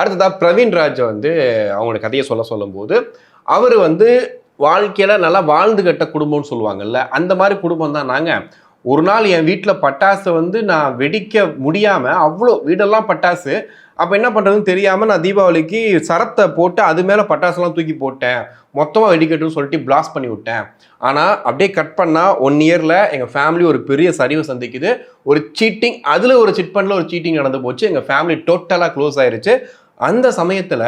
அடுத்ததாக பிரவீன் ராஜ் வந்து அவங்களோட கதையை சொல்ல சொல்லும்போது அவர் வந்து வாழ்க்கையில் நல்லா வாழ்ந்து கட்ட குடும்பம்னு சொல்லுவாங்கல்ல அந்த மாதிரி குடும்பம் தான் நாங்கள் ஒரு நாள் என் வீட்டில் பட்டாசை வந்து நான் வெடிக்க முடியாமல் அவ்வளோ வீடெல்லாம் பட்டாசு. அப்போ என்ன பண்ணுறதுன்னு தெரியாமல் நான் தீபாவளிக்கு சரத்தை போட்டு அது மேலே பட்டாசுலாம் தூக்கி போட்டேன். மொத்தமாக வெடிக்கட்டும்னு சொல்லிட்டு பிளாஸ்ட் பண்ணி விட்டேன். ஆனால் அப்படியே கட் பண்ணால் ஒன் இயரில் எங்கள் ஃபேமிலி ஒரு பெரிய சரிவு சந்திக்குது. ஒரு சீட்டிங் அதில் ஒரு சிட் பண்ணில் ஒரு சீட்டிங் நடந்து போச்சு. எங்கள் ஃபேமிலி டோட்டலாக க்ளோஸ் ஆயிடுச்சு அந்த சமயத்தில்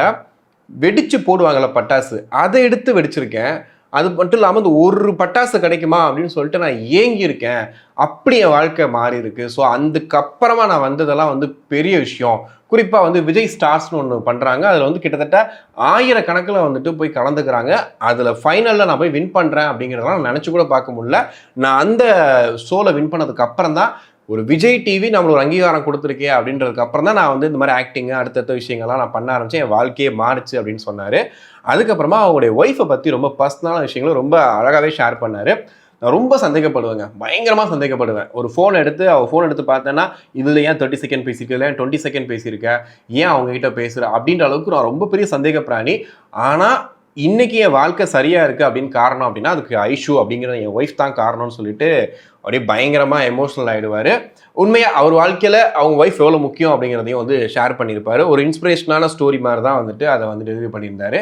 வெடித்து போடுவாங்கள்ல பட்டாசு. அதை எடுத்து வெடிச்சிருக்கேன். அது மட்டும் இல்லாமல் இந்த ஒரு பட்டாசு கிடைக்குமா அப்படின்னு சொல்லிட்டு நான் ஏங்கி இருக்கேன் அப்படி என் வாழ்க்கை மாறி இருக்கு ஸோ அதுக்கப்புறமா நான் வந்ததெல்லாம் வந்து பெரிய விஷயம். குறிப்பாக வந்து விஜய் ஸ்டார்ஸ்னு ஒன்று பண்ணுறாங்க அதில் வந்து கிட்டத்தட்ட ஆயிரக்கணக்கில் வந்துட்டு போய் கலந்துக்கிறாங்க. அதில் ஃபைனலில் நான் போய் வின் பண்ணுறேன் அப்படிங்கிறதெல்லாம் நினச்சி கூட பார்க்க முடியல. நான் அந்த ஷோவில் வின் பண்ணதுக்கு அப்புறம் தான் ஒரு விஜய் டிவி நம்மளுக்கு ஒரு அங்கீகாரம் கொடுத்துருக்கே அப்படின்றதுக்கு அப்புறம் தான் நான் வந்து இந்த மாதிரி ஆக்டிங்கு அடுத்தடுத்த விஷயங்கள்லாம் நான் பண்ண ஆரம்பித்தேன் என் வாழ்க்கையே மாறுச்சு அப்படின்னு சொன்னார். அதுக்கப்புறமா அவங்களுடைய ஒய்ஃபை பற்றி ரொம்ப பர்சனலான விஷயங்களும் ரொம்ப அழகாகவே ஷேர் பண்ணார். நான் ரொம்ப சந்தேகப்படுவேங்க. பயங்கரமாக சந்தேகப்படுவேன். ஒரு ஃபோன் எடுத்து அவள் ஃபோன் எடுத்து பார்த்தேன்னா இதில் ஏன் தேர்ட்டி செகண்ட் பேசியிருக்க இல்லை டுவெண்ட்டி செகண்ட் பேசியிருக்க ஏன் அவங்ககிட்ட பேசுகிற அப்படின்ற அளவுக்கு நான் ரொம்ப பெரிய சந்தேக பிராணி ஆனால் இன்றைக்கி என் வாழ்க்கை சரியாக இருக்குது அப்படின்னு காரணம் அப்படின்னா அதுக்கு ஐஷு அப்படிங்கிற என் ஒய்ஃப் தான் காரணம்னு சொல்லிட்டு அப்படியே பயங்கரமாக எமோஷனல் ஆகிடுவார் உண்மையாக அவர் வாழ்க்கையில் அவங்க ஒய்ஃப் எவ்வளோ முக்கியம் அப்படிங்கிறதையும் வந்து ஷேர் பண்ணியிருப்பாரு. ஒரு இன்ஸ்பிரேஷனான ஸ்டோரி மாதிரி தான் வந்துட்டு அதை வந்து டெலிவரி பண்ணியிருந்தாரு.